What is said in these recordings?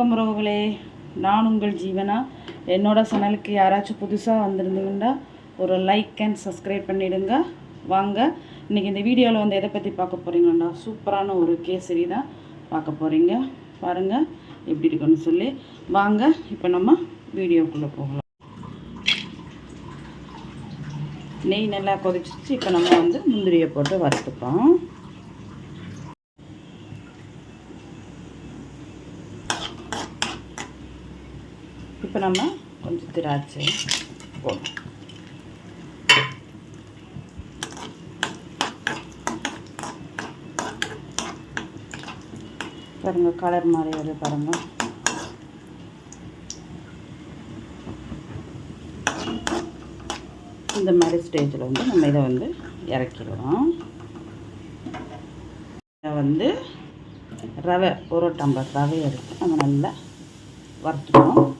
வணக்கம் உறவுகளே. நான் உங்கள் ஜீவனா? என்னோட சேனலுக்கு யாராச்சும் புதுசாக வந்திருந்தீங்கன்னா ஒரு லைக் அண்ட் சப்ஸ்கிரைப் பண்ணிவிடுங்க வாங்க இன்றைக்கி இந்த வீடியோவில் வந்து எதை பற்றி பார்க்க போகிறீங்கன்னா சூப்பரான ஒரு கேசரி தான் பார்க்க போகிறீங்க பாருங்கள் எப்படி இருக்குன்னு சொல்லி. வாங்க இப்போ நம்ம வீடியோக்குள்ளே போகலாம். நெய் நல்லா கொதிச்சிச்சு இப்போ நம்ம வந்து முந்திரியை போட்டு வறுத்துப்போம் இப்போ நம்ம கொஞ்சம் திராட்சை போடணும் பாருங்கள் கலர் மாதிரி வருது பாருங்க. இந்த மாதிரி ஸ்டேஜில் வந்து நம்ம இதை வந்து இறக்கிடுவோம் இதை வந்து ரவை ஒரு டம்ளர் ரவை எடுத்து நம்ம நல்லா வறுத்துக்கணும்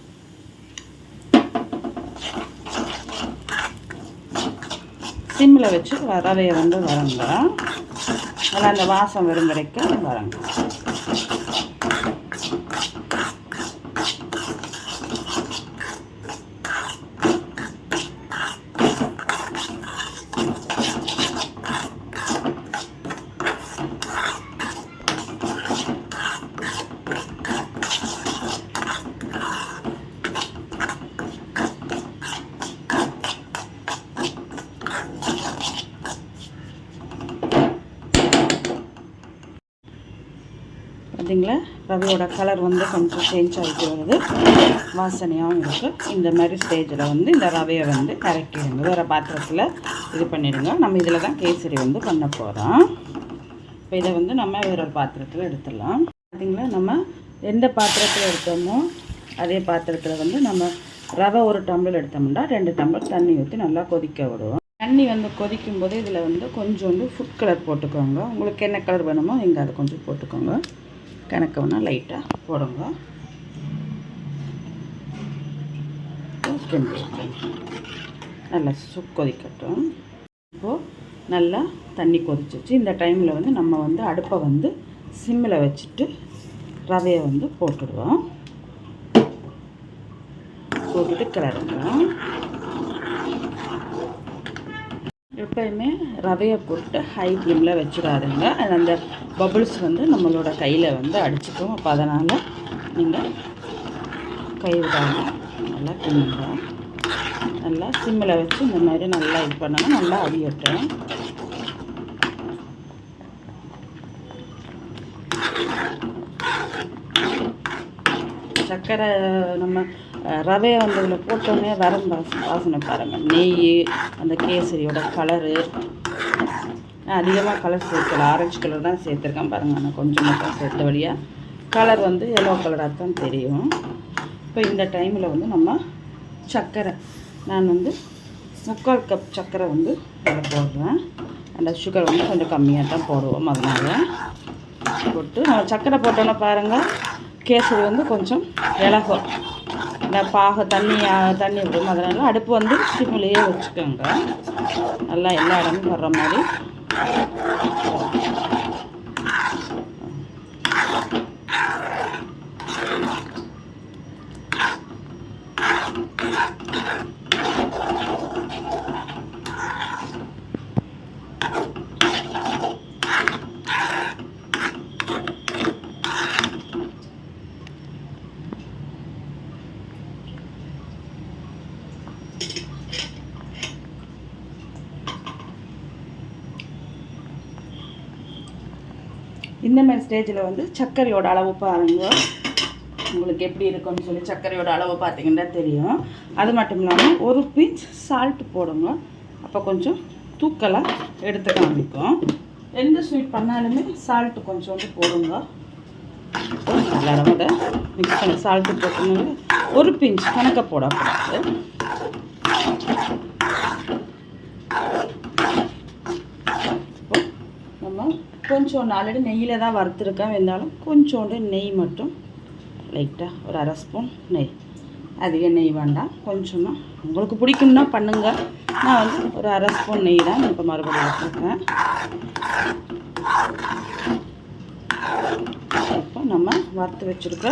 சிம்மில் வச்சு வரவே வந்து வரங்க நல்லா அந்த வாசம் வரும் வரைக்கும் வரங்க பார்த்தீங்களா ரவையோட கலர் வந்து கொஞ்சம் சேஞ்ச் ஆகிட்டு வருது. வாசனையாகவும் இருக்குது இந்த மாதிரி ஸ்டேஜில் வந்து இந்த ரவையை வந்து கரெக்டிடுங்க வேறு பாத்திரத்தில் இது பண்ணிவிடுங்க நம்ம இதில் தான் கேசரி வந்து பண்ண போகிறோம் இப்போ இதை வந்து நம்ம வேற ஒரு பாத்திரத்தில் எடுத்துடலாம். பார்த்திங்களா நம்ம எந்த பாத்திரத்தில் எடுத்தோமோ அதே பாத்திரத்தில் வந்து நம்ம ரவை ஒரு டம்ளர் எடுத்தோம்னா ரெண்டு டம்ளர் தண்ணி ஊற்றி நல்லா கொதிக்க விடுவோம் தண்ணி வந்து கொதிக்கும் போது இதில் வந்து கொஞ்சோண்டு ஃபுட் கலர் போட்டுக்கோங்க. உங்களுக்கு என்ன கலர் வேணுமோ நீங்கள் அதை கொஞ்சம் போட்டுக்கோங்க. கணக்கம்னா வேணால் லைட்டாக போடுங்க. நல்லா சு கொதிக்கட்டும் இப்போது நல்லா தண்ணி கொதிச்சிச்சு இந்த டைமில் வந்து நம்ம வந்து அடுப்பை வந்து சிம்மில் வச்சுட்டு ரவையை வந்து போட்டுடுவோம். போட்டுட்டு கிளறுங்க எப்பயுமே ரவையை போட்டு ஹை ஃப்ளேமில் வச்சிடாதுங்க. அது அந்த பபுள்ஸ் வந்து நம்மளோட கையில் வந்து அடிச்சுக்கும். அப்போ அதனால் நீங்கள் கை விடாமல் நல்லா கிண்டுங்க. நல்லா சிம்மில் வச்சு இந்த மாதிரி நல்லா இது பண்ணுங்க நல்லா அடியட்டும் சர்க்கரை நம்ம ரவையை வந்து இதில் போட்டோன்னே வரம் வாசனை வாசனை பாருங்கள் நெய் அந்த கேசரியோட கலரு அதிகமாக கலர் சேர்க்கல. ஆரஞ்சு கலர் தான் சேர்த்துருக்கேன் பாருங்கள் நான் கொஞ்சம் மட்டும் சேர்த்த வழியாக கலர் வந்து எல்லோ கலராக தான் தெரியும். இப்போ இந்த டைமில் வந்து நம்ம சர்க்கரை நான் வந்து முக்கால் கப் சர்க்கரை வந்து இதில் போடுறேன். அந்த சுகர் வந்து கொஞ்சம் கம்மியாக தான் போடுவோம் அதனால். போட்டு நம்ம சர்க்கரை போட்டோன்னே பாருங்கள் கேசரி வந்து கொஞ்சம் விலகும் இந்த பாக தண்ணி தண்ணி விடும் அதனால் அடுப்பு வந்து சிம்மிலேயே வச்சுக்கோங்க. நல்லா எல்லா இடமும் வர்ற மாதிரி. இந்த மாதிரி ஸ்டேஜில் வந்து சர்க்கரையோட அளவு பாருங்க. உங்களுக்கு எப்படி இருக்கும்னு சொல்லி சர்க்கரையோட அளவு பார்த்தீங்கன்னா தெரியும். அது மட்டும் இல்லாமல் ஒரு பிஞ்ச் சால்ட் போடுங்க. அப்போ கொஞ்சம் தூக்கலாக எடுத்து காமிக்கும். எந்த ஸ்வீட் பண்ணாலுமே சால்ட்டு கொஞ்சோண்டு போடுங்க. நல்லா மிக்ஸ் பண்ணி சால்ட்டு போட்டோம்னா ஒரு பிஞ்ச் கணக்க போடக்கூடாது. நம்ம கொஞ்சோண்டு ஆல்ரெடி நெய்யில் தான் வறுத்துருக்கேன். இருந்தாலும் கொஞ்சோண்டு நெய் மட்டும். லைட்டாக ஒரு அரை ஸ்பூன் நெய். அதிக நெய் வேண்டாம். கொஞ்சமாக உங்களுக்கு பிடிக்கும்னா பண்ணுங்கள் நான் வந்து ஒரு அரை ஸ்பூன் நெய் தான் இப்போ மறுபடியும் வச்சுருக்கேன். இப்போ நம்ம வறுத்து வச்சுருக்க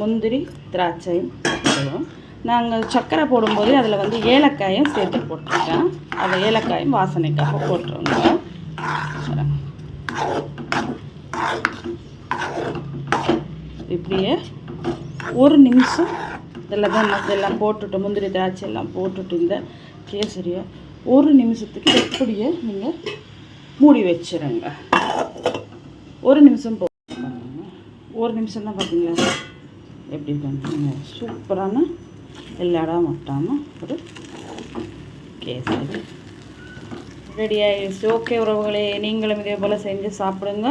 முந்திரி திராட்சையும் போடுவோம் நாங்கள் சர்க்கரை போடும்போது அதில் வந்து ஏலக்காயும் சேர்த்து போட்டிருக்கேன். அந்த ஏலக்காயும் வாசனைக்காக போட்டுருங்க இப்படியே ஒரு நிமிஷம் இதில் தான் மத்த எல்லாம் போட்டுட்டு முந்திரி திராட்சை எல்லாம் போட்டுட்டு இந்த கேசரியை ஒரு நிமிஷத்துக்கு எப்படியே நீங்கள் மூடி வச்சுருங்க. ஒரு நிமிஷம் போ ஒரு நிமிஷம் தான் பார்த்தீங்களா? எப்படி இருக்காங்க சூப்பரான எல்லா இடம் ஒட்டாமல் ஒரு கேசரி ரெடி ஆகிடுச்சு ஓகே உறவுகளே நீங்களும் இதே போல் செஞ்சு சாப்பிடுங்க.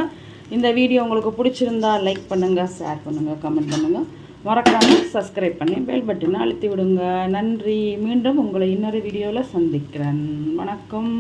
இந்த வீடியோ உங்களுக்கு பிடிச்சிருந்தா லைக் பண்ணுங்கள் ஷேர் பண்ணுங்கள் கமெண்ட் பண்ணுங்கள் மறக்காமல் சப்ஸ்கிரைப் பண்ணி பெல் பட்டனை அழுத்தி விடுங்க. நன்றி. மீண்டும் உங்களை இன்னொரு வீடியோவில் சந்திக்கிறேன். வணக்கம்.